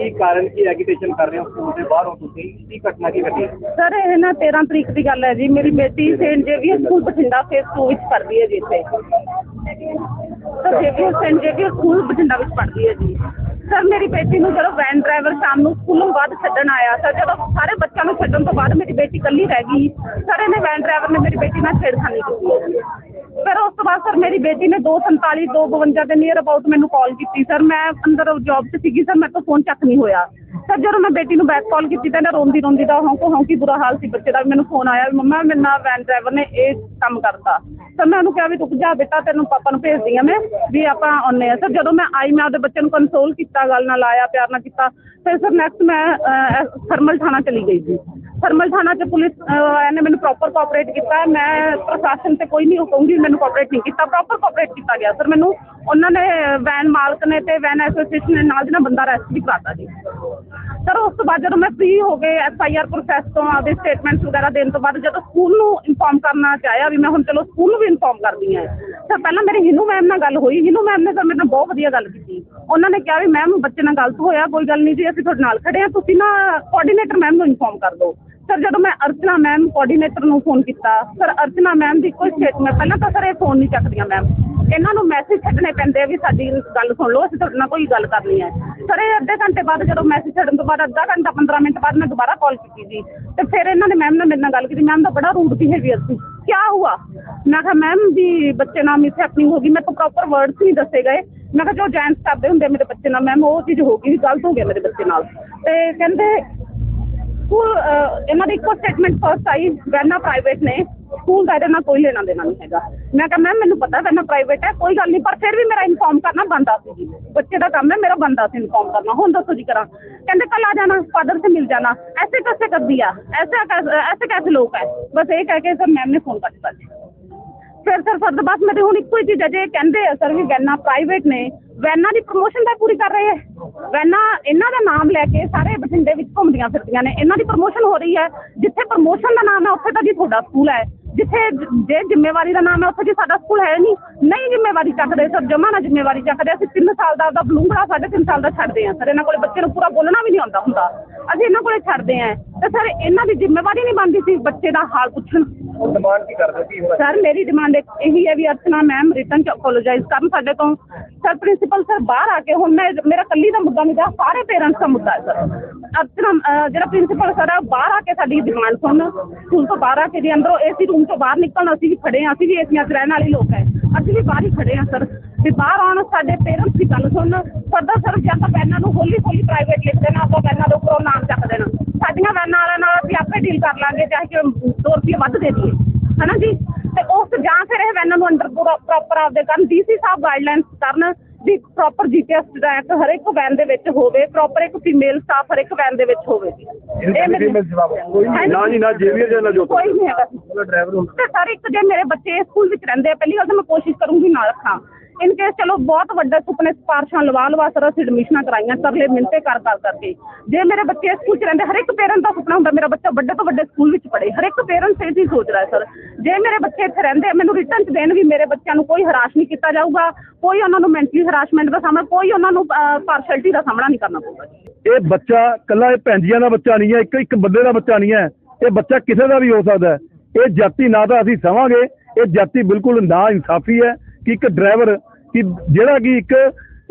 ਕੀ ਕਾਰਨ, ਕੀ ਐਗੀਟੇਸ਼ਨ ਕਰ ਰਹੇ ਹੋ ਸਕੂਲ ਦੇ ਬਾਹਰੋਂ ਤੁਸੀਂ? ਕੀ ਘਟਨਾ, ਕੀ ਘਟੀ? ਹੈ ਸਰ, ਇਹ ਨਾ 13 ਤਰੀਕ ਦੀ ਗੱਲ ਹੈ ਜੀ। ਮੇਰੀ ਬੇਟੀ Saint Xavier school Bathinda phase 2 ਵਿੱਚ ਪੜ੍ਹਦੀ ਹੈ ਜੀ ਇੱਥੇ। Sir Xavier Saint Xavier school Bathinda ਵਿੱਚ ਪੜ੍ਹਦੀ ਹੈ ਜੀ। ਸਰ, ਮੇਰੀ ਬੇਟੀ ਨੂੰ ਜਦੋਂ ਵੈਨ ਡਰਾਈਵਰ ਸ਼ਾਮ ਨੂੰ ਸਕੂਲੋਂ ਬਾਅਦ ਛੱਡਣ ਆਇਆ, ਸਰ, ਜਦੋਂ ਸਾਰੇ ਬੱਚਿਆਂ ਨੂੰ ਛੱਡਣ ਤੋਂ ਬਾਅਦ ਮੇਰੀ ਬੇਟੀ ਇਕੱਲੀ ਰਹਿ ਗਈ, ਸਰ, ਇਹਨੇ ਵੈਨ ਡਰਾਈਵਰ ਨੇ ਮੇਰੀ ਬੇਟੀ ਨਾਲ ਛੇੜਖਾਨੀ ਕੀਤੀ ਹੈ ਜੀ। ਫਿਰ ਉਸ ਤੋਂ ਬਾਅਦ ਸਰ ਮੇਰੀ ਬੇਟੀ ਨੇ 247 252 ਦੇ ਨੀਅਰ ਅਬਾਊਟ ਮੈਨੂੰ ਕਾਲ ਕੀਤੀ ਸਰ। ਮੈਂ ਅੰਦਰ ਜੌਬ 'ਚ ਸੀਗੀ ਸਰ, ਮੇਰੇ ਤੋਂ ਫੋਨ ਚੱਕ ਨਹੀਂ ਹੋਇਆ। ਸਰ, ਜਦੋਂ ਮੈਂ ਬੇਟੀ ਨੂੰ ਬੈਕ ਕਾਲ ਕੀਤੀ ਤਾਂ ਇਹਨੇ ਰੋਂਦੀ ਰੋਂਦੀ ਦਾ ਹੌਂਕੋ ਹੌਂਕੀ ਬੁਰਾ ਹਾਲ ਸੀ ਬੱਚੇ ਦਾ ਮੈਨੂੰ ਫੋਨ ਆਇਆ ਮੰਮਾ, ਮੇਰੇ ਨਾਲ ਵੈਨ ਡਰਾਈਵਰ ਨੇ ਇਹ ਕੰਮ ਕਰਤਾ। ਸਰ, ਮੈਂ ਉਹਨੂੰ ਕਿਹਾ ਵੀ ਰੁਕ ਜਾ ਬੇਟਾ, ਤੈਨੂੰ ਪਾਪਾ ਨੂੰ ਭੇਜਦੀ ਆ ਮੈਂ, ਵੀ ਆਪਾਂ ਆਉਂਦੇ ਆ ਸਰ, ਜਦੋਂ ਮੈਂ ਆਈ, ਮੈਂ ਆਪਦੇ ਬੱਚੇ ਨੂੰ ਕੰਸੋਲ ਕੀਤਾ, ਗੱਲ ਨਾਲ ਆਇਆ, ਪਿਆਰ ਨਾਲ ਕੀਤਾ। ਫਿਰ ਸਰ ਨੈਕਸਟ ਮੈਂ ਥਰਮਲ ਥਾਣਾ ਚਲੀ ਗਈ ਸੀ। ਥਰਮਲ ਥਾਣਾ 'ਚ ਪੁਲਿਸ ਅਹ, ਇਹਨੇ ਮੈਨੂੰ ਪ੍ਰੋਪਰ ਕੋਆਪਰੇਟ ਕੀਤਾ। ਮੈਂ ਪ੍ਰਸ਼ਾਸਨ ਤੇ ਕੋਈ ਨਹੀਂ ਉਹ ਕਹੂੰਗੀ ਮੈਨੂੰ ਕੋਆਪਰੇਟ ਨਹੀਂ ਕੀਤਾ। ਪ੍ਰੋਪਰ ਕੋਆਪਰੇਟ ਕੀਤਾ ਗਿਆ। ਸਰ ਮੈਨੂੰ ਉਹਨਾਂ ਨੇ ਵੈਨ ਮਾਲਕ ਨੇ ਤੇ ਵੈਨ ਐਸੋਸੀਏਸ਼ਨ ਨੇ ਨਾਲ ਦੀ ਨਾਲ ਬੰਦਾ ਅਰੈਸਟ ਵੀ ਕਰਾਤਾ ਜੀ। ਸਰ ਉਸ ਤੋਂ ਬਾਅਦ ਜਦੋਂ ਮੈਂ ਫ੍ਰੀ ਹੋ ਗਏ ਐਫ ਆਈ ਆਰ ਪ੍ਰੋਸੈਸ ਤੋਂ ਆਪਦੇ ਸਟੇਟਮੈਂਟਸ ਵਗੈਰਾ ਦੇਣ ਤੋਂ ਬਾਅਦ ਜਦੋਂ ਸਕੂਲ ਨੂੰ ਇਨਫੋਰਮ ਕਰਨਾ ਚਾਹਿਆ ਵੀ ਮੈਂ ਹੁਣ ਚਲੋ ਸਕੂਲ ਨੂੰ ਵੀ ਇਨਫੋਰਮ ਕਰਦੀ ਹਾਂ। ਸਰ ਪਹਿਲਾਂ ਮੇਰੀ ਹਿੰਨੂ ਮੈਮ ਨਾਲ ਗੱਲ ਹੋਈ। ਹਿੰਨੂ ਮੈਮ ਨੇ ਸਰ ਮੇਰੇ ਨਾਲ ਬਹੁਤ ਵਧੀਆ ਗੱਲ ਕੀਤੀ। ਉਹਨਾਂ ਨੇ ਕਿਹਾ ਵੀ ਮੈਮ ਬੱਚੇ ਨਾਲ ਗਲਤ ਹੋਇਆ, ਕੋਈ ਗੱਲ ਨਹੀਂ ਜੀ, ਅਸੀਂ ਤੁਹਾਡੇ ਨਾਲ ਖੜੇ ਹਾਂ। ਤੁਸੀਂ ਨਾ ਕੋਆਰਡੀਨੇਟਰ ਮੈਮ ਨੂੰ ਇਨਫੋਰਮ ਕਰ ਦਿਓ। ਸਰ ਜਦੋਂ ਮੈਂ ਅਰਚਨਾ ਮੈਮ ਕੋਆਰਡੀਨੇਟਰ ਨੂੰ ਫੋਨ ਕੀਤਾ ਸਰ ਅਰਚਨਾ ਮੈਮ ਦੀ ਕੋਈ ਸਟੇਟਮੈਂਟ ਪਹਿਲਾਂ ਤਾਂ ਸਰ ਇਹ ਫੋਨ ਨਹੀਂ ਚੱਕਦੀਆਂ ਮੈਮ ਇਹਨਾਂ ਨੂੰ ਮੈਸੇਜ ਛੱਡਣੇ ਪੈਂਦੇ ਆ ਵੀ ਸਾਡੀ ਗੱਲ ਸੁਣ ਲਓ, ਅਸੀਂ ਤੁਹਾਡੇ ਨਾਲ ਕੋਈ ਗੱਲ ਕਰਨੀ ਹੈ। ਸਰ, ਇਹ ਅੱਧੇ ਘੰਟੇ ਬਾਅਦ ਜਦੋਂ ਮੈਸੇਜ ਛੱਡਣ ਤੋਂ ਬਾਅਦ ਅੱਧਾ ਘੰਟਾ 15 ਮਿੰਟ ਬਾਅਦ ਮੈਂ ਦੁਬਾਰਾ ਕਾਲ ਕੀਤੀ ਜੀ। ਤੇ ਫਿਰ ਇਹਨਾਂ ਨੇ ਮੈਮ ਨਾਲ ਮੇਰੇ ਨਾਲ ਗੱਲ ਕੀਤੀ। ਮੈਮ ਦਾ ਬੜਾ ਰੂਡ ਬਿਹੇਵੀਅਰ ਸੀ। ਕੀ ਹੁਆ? ਮੈਂ ਕਿਹਾ ਮੈਮ ਵੀ ਬੱਚੇ ਨਾਲ ਮਿਸ ਹੈਪਨਿੰਗ ਹੋ ਗਈ। ਮੈਂ ਤੋਂ ਪ੍ਰੋਪਰ ਵਰਡਸ ਨਹੀਂ ਦੱਸੇ ਗਏ। ਮੈਂ ਕਿਹਾ, ਜੋ ਜੈਂਟਸ ਕਰਦੇ ਹੁੰਦੇ ਮੇਰੇ ਬੱਚੇ ਨਾਲ ਮੈਮ ਉਹ ਚੀਜ਼ ਹੋ ਗਈ ਗਲਤ ਹੋ ਗਿਆ ਮੇਰੇ ਬੱਚੇ ਨਾਲ। ਤੇ ਕਹਿੰਦੇ ਸਕੂਲ ਇਹਨਾਂ ਦੀ ਇੱਕੋ ਸਟੇਟਮੈਂਟ ਫਸਟ ਆਈ, ਵੈਨਾ ਪ੍ਰਾਈਵੇਟ ਨੇ। ਸਕੂਲ ਦਾ ਇਹਦੇ ਕੋਈ ਲੈਣਾ ਦੇਣਾ ਨਹੀਂ ਹੈਗਾ। ਮੈਂ ਕਿਹਾ, ਮੈਮ, ਮੈਨੂੰ ਪਤਾ ਪਹਿਲਾਂ ਪ੍ਰਾਈਵੇਟ ਹੈ, ਕੋਈ ਗੱਲ ਨਹੀਂ, ਪਰ ਫਿਰ ਵੀ ਮੇਰਾ ਇਨਫੋਰਮ ਕਰਨਾ ਬੰਦਾ ਸੀ ਜੀ। ਬੱਚੇ ਦਾ ਕੰਮ ਹੈ, ਮੇਰਾ ਬੰਦਾ ਸੀ ਇਨਫੋਰਮ ਕਰਨਾ। ਹੁਣ ਦੱਸੋ ਜੀ ਕਰਾਂ। ਕਹਿੰਦੇ ਕੱਲ ਆ ਜਾਣਾ ਫਾਦਰ ਸੇ ਮਿਲ ਜਾਣਾ। ਐਸੇ ਕੈਸੇ ਕਰ ਆ, ਐਸੇ ਐਸੇ ਕੈਸੇ ਲੋਕ ਹੈ। ਬਸ ਇਹ ਕਹਿ ਕੇ ਸਰ ਮੈਮ ਨੇ ਫੋਨ ਕੱਟ ਦਿੱਤਾ ਜੀ। ਫਿਰ ਸਰ ਫਰਦ ਬਸ ਮੈਂ ਤੇ ਹੁਣ ਇੱਕੋ ਹੀ ਚੀਜ਼ ਹੈ, ਜੇ ਕਹਿੰਦੇ ਆ, ਸਰ ਵੀ ਵੈਨਾ ਪ੍ਰਾਈਵੇਟ ਨੇ, ਵੈਨਾ ਦੀ ਪ੍ਰੋਮੋਸ਼ਨ ਤਾਂ ਪੂਰੀ ਕਰ ਰਹੇ ਹੈ। ਵੈਨਾ ਇਹਨਾਂ ਦਾ ਨਾਮ ਲੈ ਕੇ ਸਾਰੇ ਬਠਿੰਡੇ ਵਿੱਚ ਘੁੰਮਦੀਆਂ ਫਿਰਦੀਆਂ ਨੇ। ਇਹਨਾਂ ਦੀ ਪ੍ਰੋਮੋਸ਼ਨ ਹੋ ਰਹੀ ਹੈ। ਜਿੱਥੇ ਪ੍ਰੋਮੋਸ਼ਨ ਦਾ ਨਾਮ ਹੈ, ਉੱਥੇ ਤਾਂ ਜੀ ਤੁਹਾਡਾ ਸਕੂਲ ਹੈ। ਜਿੱਥੇ ਜੇ ਜ਼ਿੰਮੇਵਾਰੀ ਦਾ ਨਾਮ ਹੈ, ਉੱਥੇ ਜੀ ਸਾਡਾ ਸਕੂਲ ਹੈ ਨਹੀਂ ਨਹੀਂ ਜ਼ਿੰਮੇਵਾਰੀ ਚੱਕਦੇ, ਸਰ, ਜਮਾ ਨਾ ਜ਼ਿੰਮੇਵਾਰੀ ਚੱਕਦੇ। ਅਸੀਂ 3 ਸਾਲ ਦਾ ਆਪਦਾ ਬਲੂੰਗੜਾ ਸਾਢੇ ਤਿੰਨ ਸਾਲ ਦਾ ਛੱਡਦੇ ਹਾਂ। ਸਰ, ਇਹਨਾਂ ਕੋਲ ਬੱਚੇ ਨੂੰ ਪੂਰਾ ਬੋਲਣਾ ਵੀ ਨਹੀਂ ਆਉਂਦਾ ਹੁੰਦਾ। ਅਸੀਂ ਇਹਨਾਂ ਕੋਲੇ ਛੱਡਦੇ ਹਾਂ ਤੇ ਸਰ ਇਹਨਾਂ ਦੀ ਜ਼ਿੰਮੇਵਾਰੀ ਨਹੀਂ ਬਣਦੀ ਸੀ ਬੱਚੇ ਦਾ ਹਾਲ ਪੁੱਛਣ। ਡਿਮਾਂਡ ਕੀ ਕਰਦੇ? ਸਰ ਮੇਰੀ ਡਿਮਾਂਡ ਇਹੀ ਹੈ ਵੀ ਅਰਚਨਾ ਮੈਮ ਰਿਟਰਨ ਚ ਅਪੋਲੋਜਾਈਜ਼ ਕਰਨ ਸਾਡੇ ਤੋਂ। ਸਰ ਪ੍ਰਿੰਸੀਪਲ ਸਰ ਬਾਹਰ ਆ ਕੇ ਹੁਣ ਮੈਂ ਮੇਰਾ ਕੱਲੀ ਦਾ ਮੁੱਦਾ ਨਹੀਂ ਗਾ ਸਾਰੇ ਪੇਰੈਂਟਸ ਦਾ ਮੁੱਦਾ ਹੈ ਸਰ। ਅਰਚਨਾ ਅਹ, ਜਿਹੜਾ ਪ੍ਰਿੰਸੀਪਲ ਸਰ ਉਹ ਬਾਹਰ ਆ ਕੇ ਸਾਡੀ ਡਿਮਾਂਡ ਸੁਣਨ। ਸਕੂਲ ਤੋਂ ਬਾਹਰ ਆ ਕੇ ਜੀ ਅੰਦਰੋਂ ਏਸੀ ਰੂਮ ਤੋਂ ਬਾਹਰ ਨਿਕਲਣ ਅਸੀਂ ਵੀ ਖੜੇ ਹਾਂ ਅਸੀਂ ਵੀ ਏਸੀਆਂ 'ਚ ਰਹਿਣ ਵਾਲੇ ਲੋਕ ਹੈ ਅਸੀਂ ਵੀ ਬਾਹਰ ਹੀ ਖੜੇ ਹਾਂ ਸਰ ਵੀ ਬਾਹਰ ਆਉਣ ਸਾਡੇ ਪੇਰੈਂਟਸ ਦੀ ਗੱਲ ਸੁਣਨ। ਫਰਦਰ ਸਰ ਜਾਂ ਤਾਂ ਵੈਨਾਂ ਨੂੰ ਹੌਲੀ ਹੌਲੀ ਪ੍ਰਾਈਵੇਟ ਲਿਖ ਦੇਣਾ, ਆਪਾਂ ਵੈਨਾਂ ਦੇ ਉੱਪਰੋਂ ਨਾਮ ਚੱਕ ਦੇਣਾ। ਸਾਡੀਆਂ ਵੈਨਾਂ ਵਾਲਿਆਂ ਨਾਲ ਅਸੀਂ ਆਪੇ ਡੀਲ ਕਰ ਲਾਂਗੇ, ਚਾਹੇ ਕਿ 2 ਰੁਪਏ ਵੱਧ ਦੇ ਦਈਏ। ਹਨਾ ਜੀ? ਤੇ ਉਸ ਜਾਂ ਫਿਰ ਇਹ ਵੈਨਾਂ ਨੂੰ ਅੰਡਰ ਪੂਰਾ ਪ੍ਰੋਪਰ ਆਪਦੇ ਕਰਨ ਡੀਸੀ ਸਾਹਿਬ ਗਾਈਡਲਾਈਨਸ ਕਰਨ ਵੀ ਪ੍ਰੋਪਰ ਜੀਪੀਐਸ ਟਰੈਕ ਹਰ ਇੱਕ ਵੈਨ ਦੇ ਵਿੱਚ ਹੋਵੇ ਪ੍ਰੋਪਰ ਇੱਕ ਫੀਮੇਲ ਸਟਾਫ ਹਰ ਇੱਕ ਵੈਨ ਦੇ ਵਿੱਚ ਹੋਵੇ। ਜੀ ਇਹ ਮੇਰੀ। ਨਾ ਜੀ ਨਾ ਜੇਵੀਅਰ ਜਾਂ ਨਾ ਜੋ ਕੋਈ ਨਹੀਂ ਹੈਗਾ। ਡਰਾਈਵਰ ਹੁੰਦਾ। ਸਰ ਇੱਕ ਜੇ ਮੇਰੇ ਬੱਚੇ ਸਕੂਲ ਵਿੱਚ ਰਹਿੰਦੇ ਆ ਪਹਿਲੀ ਗੱਲ ਤਾਂ ਮੈਂ ਕੋਸ਼ਿਸ਼ ਕਰੂੰਗੀ ਨਾ ਰੱਖਾਂ। ਇਨ ਕੇਸ ਚਲੋ ਬਹੁਤ ਵੱਡੇ ਸੁਪਨੇ ਸਪਾਰਸ਼ਾਂ ਲਵਾ ਲਵਾ ਸਰ ਅਸੀਂ ਐਡਮਿਸ਼ਨਾਂ ਕਰਾਈਆਂ ਤਰਲੇ ਮਿੰਤੇ ਕਰ ਕਰ ਕਰਕੇ। ਜੇ ਮੇਰੇ ਬੱਚੇ ਸਕੂਲ 'ਚ ਰਹਿੰਦੇ ਹਰ ਇੱਕ ਪੇਰੈਂਟ ਦਾ ਸੁਪਨਾ ਹੁੰਦਾ, ਮੇਰਾ ਬੱਚਾ ਵੱਡੇ ਤੋਂ ਵੱਡੇ ਸਕੂਲ ਵਿੱਚ ਪੜ੍ਹੇ। ਹਰ ਇੱਕ ਪੇਰੈਂਟ ਇਹ ਚੀਜ਼ ਸੋਚ ਰਿਹਾ ਸਰ। ਜੇ ਮੇਰੇ ਬੱਚੇ ਇੱਥੇ ਰਹਿੰਦੇ, ਮੈਨੂੰ ਰਿਟਰਨ 'ਚ ਦੇਣ ਵੀ ਮੇਰੇ ਬੱਚਿਆਂ ਨੂੰ ਕੋਈ ਹਰਾਸ਼ ਨਹੀਂ ਕੀਤਾ ਜਾਊਗਾ, ਕੋਈ ਉਹਨਾਂ ਨੂੰ ਮੈਂਟਲੀ ਹਰਾਸਮੈਂਟ ਦਾ ਸਾਹਮਣਾ, ਕੋਈ ਉਹਨਾਂ ਨੂੰ ਪਾਰਸ਼ੈਲਿਟੀ ਦਾ ਸਾਹਮਣਾ ਨਹੀਂ ਕਰਨਾ ਪਊਗਾ ਇਹ ਬੱਚਾ ਕੱਲਾ ਇਹ ਭੈਂਜੀਆਂ ਦਾ ਬੱਚਾ ਨਹੀਂ ਹੈ, ਇੱਕ ਇੱਕ ਬੰਦੇ ਦਾ ਬੱਚਾ ਨਹੀਂ ਹੈ। ਇਹ ਬੱਚਾ ਕਿਸੇ ਦਾ ਵੀ ਹੋ ਸਕਦਾ ਹੈ। ਇਹ ਜਾਤੀ ਨਾ ਤਾਂ ਅਸੀਂ ਸਵਾਂਗੇ, ਇਹ ਜਾਤੀ ਬਿਲਕੁਲ ਨਾ ਇਨਸਾਫੀ ਹੈ ਕਿ ਇੱਕ ਡਰਾਈਵਰ ਕਿ ਜਿਹੜਾ ਕਿ ਇੱਕ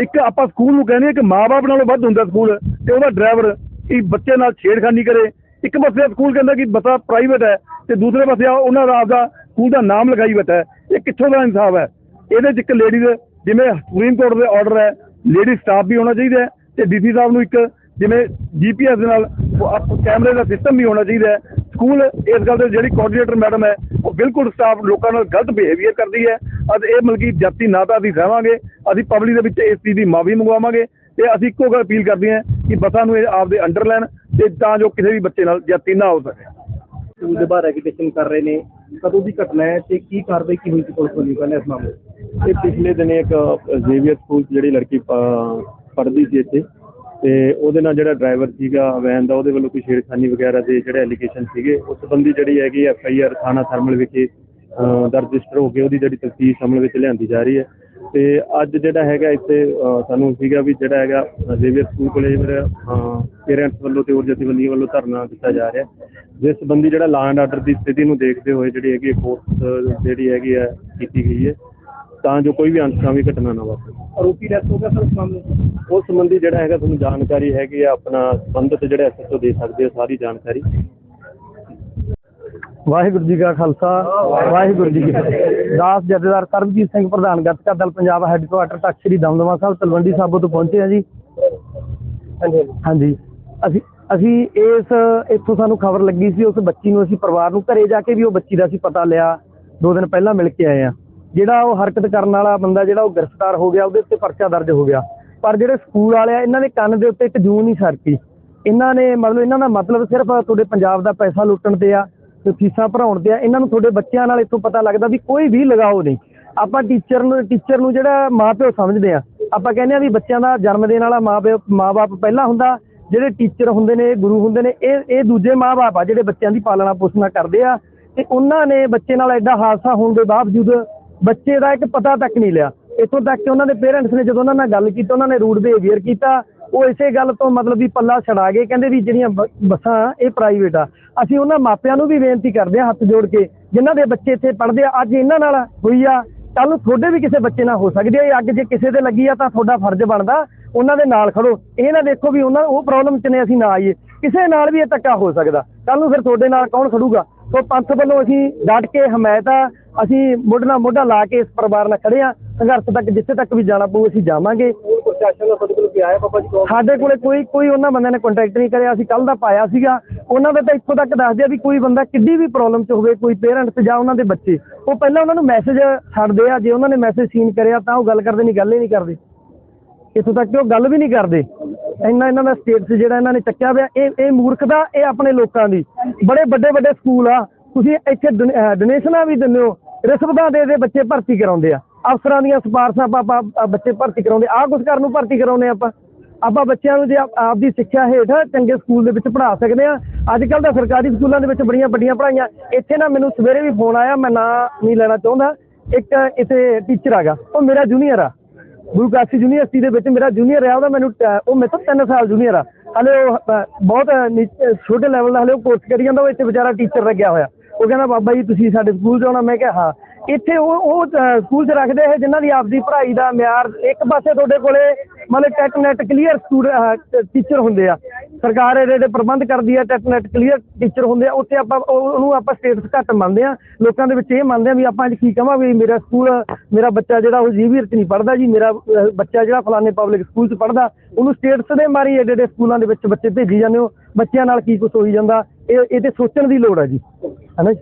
ਇੱਕ ਆਪਾਂ ਸਕੂਲ ਨੂੰ ਕਹਿੰਦੇ ਹਾਂ ਕਿ ਮਾਪੇ ਨਾਲੋਂ ਵੱਧ ਹੁੰਦਾ ਸਕੂਲ ਤੇ ਉਹਦਾ ਡਰਾਈਵਰ ਕਿ ਬੱਚੇ ਨਾਲ ਛੇੜਖਾਨੀ ਕਰੇ। ਇੱਕ ਪਾਸੇ ਸਕੂਲ ਕਹਿੰਦਾ ਕਿ ਬੱਚਾ ਪ੍ਰਾਈਵੇਟ ਹੈ ਤੇ ਦੂਸਰੇ ਪਾਸੇ ਉਹਨਾਂ ਦਾ ਆਪਦਾ ਸਕੂਲ ਦਾ ਨਾਮ ਲਗਾਈ ਬੈਠਾ ਹੈ। ਇਹ ਕਿੱਥੋਂ ਦਾ ਇਨਸਾਫ ਹੈ? ਇਹਦੇ 'ਚ ਇੱਕ ਲੇਡੀਜ਼ ਜਿਵੇਂ ਸੁਪਰੀਮ ਕੋਰਟ ਦੇ ਆਰਡਰ ਹੈ ਲੇਡੀ ਸਟਾਫ ਵੀ ਹੋਣਾ ਚਾਹੀਦਾ ਹੈ ਤੇ ਡੀਸੀ ਸਾਹਿਬ ਨੂੰ ਇੱਕ ਜਿਵੇਂ ਜੀਪੀਐਸ ਦੇ ਨਾਲ ਕੈਮਰੇ ਦਾ ਸਿਸਟਮ ਵੀ ਹੋਣਾ ਚਾਹੀਦਾ ਸਕੂਲ ਇਸ ਗੱਲ ਦੇ ਜਿਹੜੀ ਕੋਆਰਡੀਨੇਟਰ ਮੈਡਮ ਹੈ, ਉਹ ਬਿਲਕੁਲ ਸਟਾਫ ਲੋਕਾਂ ਨਾਲ ਗਲਤ ਬਿਹੇਵੀਅਰ ਕਰਦੀ ਹੈ। ਅਤੇ ਇਹ ਮਲਕੀ ਜਾਤੀ ਨਾ ਤਾਂ ਅਸੀਂ ਸਹਾਵਾਂਗੇ ਅਸੀਂ ਪਬਲਿਕ ਦੇ ਵਿੱਚ ਇਸ ਚੀਜ਼ ਦੀ ਮਾਫੀ ਮੰਗਵਾਵਾਂਗੇ ਤੇ ਅਸੀਂ ਇੱਕੋ ਗੱਲ ਅਪੀਲ ਕਰਦੇ ਹਾਂ ਕਿ ਬੱਸਾਂ ਨੂੰ ਇਹ ਆਪਦੇ ਅੰਡਰ ਲੈਣ ਤੇ ਤਾਂ ਜੋ ਕਿਸੇ ਵੀ ਬੱਚੇ ਨਾਲ ਜਾਤੀ ਨਾ ਹੋ ਸਕੇ। ਸਕੂਲ ਦੇ ਬਾਹਰ ਐਗੀਟੇਸ਼ਨ ਕਰ ਰਹੇ ਨੇ ਕਦੋਂ ਦੀ ਘਟਨਾ ਹੈ ਤੇ ਕੀ ਕਾਰਵਾਈ ਕੀ ਹੋਈ ਸੀ ਪੁਲਿਸ ਵੱਲੋਂ ਪਹਿਲੇ ਇਸ ਮਾਮਲੇ ਇਹ ਪਿਛਲੇ ਦਿਨੇ ਇੱਕ ਜ਼ੇਵੀਅਰ ਸਕੂਲ 'ਚ ਜਿਹੜੀ ਲੜਕੀ ਪੜ੍ਹਦੀ ਸੀ ਇੱਥੇ ਤੇ ਉਹਦੇ ਨਾਲ ਜਿਹੜਾ ਡਰਾਈਵਰ ਸੀਗਾ ਵੈਨ ਦਾ ਉਹਦੇ ਵੱਲੋਂ ਕੋਈ ਛੇੜਖਾਨੀ ਵਗੈਰਾ ਦੇ ਜਿਹੜੇ ਐਲੀਗੇਸ਼ਨ ਸੀਗੇ ਉਸ ਸੰਬੰਧੀ ਜਿਹੜੀ ਹੈਗੀ ਐਫ ਆਈ ਆਰ ਥਾਣਾ ਥਰਮਲ ਵਿਖੇ ਦਰਜ ਰਜਿਸਟਰ ਹੋ ਕੇ ਉਹਦੀ ਜਿਹੜੀ ਤਫਤੀਸ਼ ਅਮਲ ਵਿੱਚ ਲਿਆਂਦੀ ਜਾ ਰਹੀ ਹੈ। ਤੇ ਅੱਜ ਜਿਹੜਾ ਹੈਗਾ ਇੱਥੇ ਸਾਨੂੰ ਸੀਗਾ ਵੀ ਜਿਹੜਾ ਹੈਗਾ ਜ਼ੇਵੀਅਰ ਸਕੂਲ ਕੋਲੇ ਜਿਹੜਾ ਪੇਰੈਂਟਸ ਵੱਲੋਂ ਤੇ ਹੋਰ ਜਥੇਬੰਦੀਆਂ ਵੱਲੋਂ ਧਰਨਾ ਦਿੱਤਾ ਜਾ ਰਿਹਾ ਜਿਸ ਸੰਬੰਧੀ ਜਿਹੜਾ ਲਾਅ ਐਂਡ ਆਰਡਰ ਦੀ ਸਥਿਤੀ ਨੂੰ ਦੇਖਦੇ ਹੋਏ ਜਿਹੜੀ ਹੈਗੀ ਫੋਰਸ ਜਿਹੜੀ ਹੈਗੀ ਹੈ ਕੀਤੀ ਗਈ ਹੈ। ਤਾਂ ਜੋ ਕੋਈ ਵੀ ਅਨਸਕਾਮੀ ਘਟਨਾ ਨਾ ਵਾਪਰੇ। ਆਰੋਪੀ ਰੈਸਟ ਹੋ ਗਿਆ ਸਰ ਉਸ ਸੰਬੰਧੀ ਜਿਹੜਾ ਹੈਗਾ ਤੁਹਾਨੂੰ ਜਾਣਕਾਰੀ ਹੈਗੀ ਆ ਆਪਣਾ ਸੰਬੰਧਿਤ ਜਿਹੜੇ ਐਸਐਸਓ ਦੇ ਸਕਦੇ ਆ ਸਾਰੀ ਜਾਣਕਾਰੀ। ਵਾਹਿਗੁਰੂ ਜੀ ਕਾ ਖਾਲਸਾ ਵਾਹਿਗੁਰੂ ਜੀ ਕੀ ਫਤਿਹ। ਦਾਸ ਜਥੇਦਾਰ ਸਰਬਜੀਤ ਸਿੰਘ ਪ੍ਰਧਾਨ ਗੱਤਕਾ ਦਲ ਪੰਜਾਬ ਹੈੱਡਕੁਆਟਰ ਤੱਕ ਸ੍ਰੀ ਦਮਦਮਾ ਸਾਹਿਬ ਤਲਵੰਡੀ ਸਾਬੋ ਤੋਂ ਪਹੁੰਚੇ ਆ ਜੀ। ਹਾਂਜੀ। ਹਾਂਜੀ। ਅਸੀਂ ਅਸੀਂ ਇਸ ਇੱਥੋਂ ਸਾਨੂੰ ਖਬਰ ਲੱਗੀ ਸੀ ਉਸ ਬੱਚੀ ਨੂੰ ਅਸੀਂ ਪਰਿਵਾਰ ਨੂੰ ਘਰੇ ਜਾ ਕੇ ਵੀ ਉਹ ਬੱਚੀ ਦਾ ਅਸੀਂ ਪਤਾ ਲਿਆ ਦੋ ਦਿਨ ਪਹਿਲਾਂ ਮਿਲ ਕੇ ਆਏ ਆ ਜਿਹੜਾ ਉਹ ਹਰਕਤ ਕਰਨ ਵਾਲਾ ਬੰਦਾ ਜਿਹੜਾ ਉਹ ਗ੍ਰਿਫਤਾਰ ਹੋ ਗਿਆ ਉਹਦੇ ਉੱਤੇ ਪਰਚਾ ਦਰਜ ਹੋ ਗਿਆ। ਪਰ ਜਿਹੜੇ ਸਕੂਲ ਵਾਲੇ ਆ ਇਹਨਾਂ ਦੇ ਕੰਨ ਦੇ ਉੱਤੇ ਇੱਕ ਜੂੰ ਨਹੀਂ ਸਰਕੀ ਇਹਨਾਂ ਨੇ ਮਤਲਬ ਇਹਨਾਂ ਦਾ ਮਤਲਬ ਸਿਰਫ ਤੁਹਾਡੇ ਪੰਜਾਬ ਦਾ ਪੈਸਾ ਲੁੱਟਣ ਤੇ ਆ ਫੀਸਾਂ ਭਰਾਉਣ ਤੇ ਆ, ਇਹਨਾਂ ਨੂੰ ਤੁਹਾਡੇ ਬੱਚਿਆਂ ਨਾਲ ਇੱਥੋਂ ਪਤਾ ਲੱਗਦਾ ਵੀ ਕੋਈ ਵੀ ਲਗਾਓ ਨਹੀਂ। ਆਪਾਂ ਟੀਚਰ ਨੂੰ ਟੀਚਰ ਨੂੰ ਜਿਹੜਾ ਮਾਪਿਓ ਸਮਝਦੇ ਆ, ਆਪਾਂ ਕਹਿੰਦੇ ਆ ਵੀ ਬੱਚਿਆਂ ਦਾ ਜਨਮ ਦੇਣ ਵਾਲਾ ਮਾਪਿਓ ਮਾਪੇ ਪਹਿਲਾਂ ਹੁੰਦਾ, ਜਿਹੜੇ ਟੀਚਰ ਹੁੰਦੇ ਨੇ, ਗੁਰੂ ਹੁੰਦੇ ਨੇ, ਇਹ ਇਹ ਦੂਜੇ ਮਾਪੇ ਆ ਜਿਹੜੇ ਬੱਚਿਆਂ ਦੀ ਪਾਲਣਾ ਪੋਸ਼ਣਾ ਕਰਦੇ ਆ, ਤੇ ਉਹਨਾਂ ਨੇ ਬੱਚੇ ਨਾਲ ਐਡਾ ਹਾਦਸਾ ਹੋਣ ਦੇ ਬਾਵਜੂਦ ਬੱਚੇ ਦਾ ਇੱਕ ਪਤਾ ਤੱਕ ਨਹੀਂ ਲਿਆ। ਇੱਥੋਂ ਤੱਕ ਕਿ ਉਹਨਾਂ ਦੇ ਪੇਰੈਂਟਸ ਨੇ ਜਦੋਂ ਉਹਨਾਂ ਨਾਲ ਗੱਲ ਕੀਤੀ, ਉਹਨਾਂ ਨੇ ਰੂਡ ਬਿਹੇਵੀਅਰ ਕੀਤਾ, ਉਹ ਇਸੇ ਗੱਲ ਤੋਂ ਮਤਲਬ ਵੀ ਪੱਲਾ ਛਡਾ ਗਏ ਕਹਿੰਦੇ ਵੀ ਜਿਹੜੀਆਂ ਬ- ਬੱਸਾਂ, ਇਹ ਪ੍ਰਾਈਵੇਟ ਆ ਅਸੀਂ ਉਹਨਾਂ ਮਾਪਿਆਂ ਨੂੰ ਵੀ ਬੇਨਤੀ ਕਰਦੇ ਹਾਂ ਹੱਥ ਜੋੜ ਕੇ, ਜਿਨ੍ਹਾਂ ਦੇ ਬੱਚੇ ਇੱਥੇ ਪੜ੍ਹਦੇ ਆ, ਅੱਜ ਇਹਨਾਂ ਨਾਲ ਹੋਈ ਆ ਕੱਲ ਨੂੰ ਤੁਹਾਡੇ ਵੀ ਕਿਸੇ ਬੱਚੇ ਨਾਲ ਹੋ ਸਕਦੀ ਹੈ ਇਹ ਅੱਗ ਜੇ ਕਿਸੇ ਤੇ ਲੱਗੀ ਆ ਤਾਂ ਤੁਹਾਡਾ ਫਰਜ਼ ਬਣਦਾ, ਉਹਨਾਂ ਦੇ ਨਾਲ ਖੜੋ। ਇਹ ਨਾ ਦੇਖੋ ਵੀ ਉਹਨਾਂ, ਉਹ ਪ੍ਰੋਬਲਮ 'ਚ ਨੇ, ਅਸੀਂ ਨਾ ਆਈਏ। ਕਿਸੇ ਨਾਲ ਵੀ ਇਹ ਧੱਕਾ ਹੋ ਸਕਦਾ। ਕੱਲ ਨੂੰ ਫਿਰ ਤੁਹਾਡੇ ਨਾਲ ਕੌਣ ਖੜੂਗਾ? ਸੋ ਪੰਥ ਵੱਲੋਂ ਅਸੀਂ ਡਟ ਕੇ ਹਮਾਇਤ ਆ, ਅਸੀਂ ਮੋਢੇ ਨਾਲ ਮੋਢਾ ਲਾ ਕੇ ਇਸ ਪਰਿਵਾਰ ਨਾਲ ਖੜੇ ਆ। ਸੰਘਰਸ਼ ਤੱਕ, ਜਿੱਥੇ ਤੱਕ ਵੀ ਜਾਣਾ ਪਊ, ਅਸੀਂ ਜਾਵਾਂਗੇ। ਪ੍ਰਸ਼ਾਸਨ ਤੁਹਾਡੇ ਕੋਲ ਕੀ ਆਇਆ ਬਾਬਾ ਜੀ ਕੋਲ? ਸਾਡੇ ਕੋਲੇ ਕੋਈ ਕੋਈ ਉਹਨਾਂ ਬੰਦਿਆਂ ਨੇ ਕੰਟੈਕਟ ਨਹੀਂ ਕਰਿਆ। ਅਸੀਂ ਕੱਲ ਦਾ ਪਾਇਆ ਸੀਗਾ। ਉਹਨਾਂ ਦੇ ਤਾਂ ਇੱਥੋਂ ਤੱਕ ਦੱਸਦੇ ਆ ਵੀ ਕੋਈ ਬੰਦਾ ਕਿੱਡੀ ਵੀ ਪ੍ਰੋਬਲਮ 'ਚ ਹੋਵੇ, ਕੋਈ ਪੇਰੈਂਟਸ ਜਾਂ ਉਹਨਾਂ ਦੇ ਬੱਚੇ। ਉਹ ਪਹਿਲਾਂ ਉਹਨਾਂ ਨੂੰ ਮੈਸੇਜ ਛੱਡਦੇ ਆ। ਜੇ ਉਹਨਾਂ ਨੇ ਮੈਸੇਜ ਸੀਨ ਕਰਿਆ ਤਾਂ ਉਹ ਗੱਲ ਕਰਦੇ ਨਹੀਂ ਗੱਲ ਹੀ ਨਹੀਂ ਕਰਦੇ। ਇੱਥੋਂ ਤੱਕ ਕਿ ਉਹ ਗੱਲ ਵੀ ਨਹੀਂ ਕਰਦੇ। ਇੰਨਾ ਇਹਨਾਂ ਦਾ ਸਟੇਟਸ ਜਿਹੜਾ ਇਹਨਾਂ ਨੇ ਚੱਕਿਆ ਪਿਆ। ਇਹ ਇਹ ਮੂਰਖਤਾ ਇਹ ਆਪਣੇ ਲੋਕਾਂ ਦੀ। ਬੜੇ ਵੱਡੇ ਵੱਡੇ ਸਕੂਲ ਆ। ਤੁਸੀਂ ਇੱਥੇ ਡੋਨੇਸ਼ਨਾਂ ਵੀ ਦਿੰਦੇ ਹੋ। ਰਿਸ਼ਵਤਾਂ ਦੇ ਦੇ ਬੱਚੇ ਭਰਤੀ ਕਰਾਉਂਦੇ ਆ। ਅਫਸਰਾਂ ਦੀਆਂ ਸਿਫਾਰਸ਼ਾਂ ਆਪਾਂ ਆਪਾਂ ਬੱਚੇ ਭਰਤੀ ਕਰਾਉਂਦੇ, ਆਹ ਕੁਝ ਕਰਨ ਨੂੰ ਭਰਤੀ ਕਰਾਉਂਦੇ ਆਪਾਂ। ਆਪਾਂ ਬੱਚਿਆਂ ਨੂੰ ਜੇ ਆਪ- ਆਪਦੀ ਸਿੱਖਿਆ ਹੇਠ ਚੰਗੇ ਸਕੂਲ ਦੇ ਵਿੱਚ ਪੜ੍ਹਾ ਸਕਦੇ ਆ ਅੱਜ ਕੱਲ ਤਾਂ ਸਰਕਾਰੀ ਸਕੂਲਾਂ ਦੇ ਵਿੱਚ ਬੜੀਆਂ ਵੱਡੀਆਂ ਪੜ੍ਹਾਈਆਂ। ਇੱਥੇ ਨਾ ਮੈਨੂੰ ਸਵੇਰੇ ਵੀ ਫੋਨ ਆਇਆ, ਮੈਂ ਨਾਂ ਨਹੀਂ ਲੈਣਾ ਚਾਹੁੰਦਾ। ਇੱਕ ਇੱਥੇ ਟੀਚਰ ਹੈਗਾ ਉਹ ਮੇਰਾ ਜੂਨੀਅਰ ਆ। ਗੁਰੂ ਕਾਸ਼ੀ ਯੂਨੀਵਰਸਿਟੀ ਦੇ ਵਿੱਚ ਮੇਰਾ ਜੂਨੀਅਰ ਆ, ਉਹਦਾ ਮੈਨੂੰ ਉਹ ਮੇਰੇ ਤੋਂ 3 ਸਾਲ ਜੂਨੀਅਰ ਆ। ਹਲੇ ਉਹ ਬਹੁਤ ਨੀਚ- ਛੋਟੇ ਲੈਵਲ ਦਾ ਹਲੇ ਉਹ ਕੋਰਸ ਕਰੀ ਜਾਂਦਾ, ਉਹ ਇੱਥੇ ਵਿਚਾਰਾ ਟੀਚਰ ਲੱਗਿਆ ਹੋਇਆ। ਉਹ ਕਹਿੰਦਾ, ਬਾਬਾ ਜੀ, ਤੁਸੀਂ ਸਾਡੇ ਸਕੂਲ 'ਚ ਆਉਣਾ ਮੈਂ ਕਿਹਾ, ਹਾਂ। ਇੱਥੇ ਉਹ ਉਹ ਸਕੂਲ 'ਚ ਰੱਖਦੇ ਹੈ ਜਿਨ੍ਹਾਂ ਦੀ ਆਪਦੀ ਪੜ੍ਹਾਈ ਦਾ ਮਿਆਰ ਇੱਕ ਪਾਸੇ ਤੁਹਾਡੇ ਕੋਲੇ ਮਤਲਬ TET NET clear student teacher ਹੁੰਦੇ ਆ। ਸਰਕਾਰ ਇਹਦੇ ਦੇ ਪ੍ਰਬੰਧ ਕਰਦੀ ਆ ਟੈਟ ਨੈਟ ਕਲੀਅਰ ਟੀਚਰ ਹੁੰਦੇ ਆ। ਉੱਥੇ ਆਪਾਂ ਉਹ- ਉਹਨੂੰ ਆਪਾਂ ਸਟੇਟਸ ਘੱਟ ਮੰਨਦੇ ਆ। ਲੋਕਾਂ ਦੇ ਵਿੱਚ ਇਹ ਮੰਨਦੇ ਆ ਵੀ ਆਪਾਂ ਅੱਜ ਕੀ ਕਹਾਂਗੇ ਮੇਰਾ ਸਕੂਲ ਮੇਰਾ ਬੱਚਾ ਜਿਹੜਾ ਉਹ ਜੀਵੀਰ ਚ ਨਹੀਂ ਪੜਦਾ ਜੀ, ਮੇਰਾ ਬੱਚਾ ਜਿਹੜਾ ਫਲਾਣੇ ਪਬਲਿਕ ਸਕੂਲ ਚ ਪੜਦਾ ਉਹਨੂੰ ਸਟੇਟਸ ਦੇ ਮਾਰੀ ਏਡੇ ਏਡੇ ਸਕੂਲਾਂ ਦੇ ਵਿੱਚ ਬੱਚੇ ਭੇਜੀ ਜਾਂਦੇ ਹੋ। ਬੱਚਿਆਂ ਨਾਲ ਕੀ ਕੁਝ ਹੋਈ ਜਾਂਦਾ, ਇਹ ਇਹ ਤੇ ਸੋਚਣ ਦੀ ਲੋੜ ਹੈ ਜੀ। ਹਨਾ ਜੀ?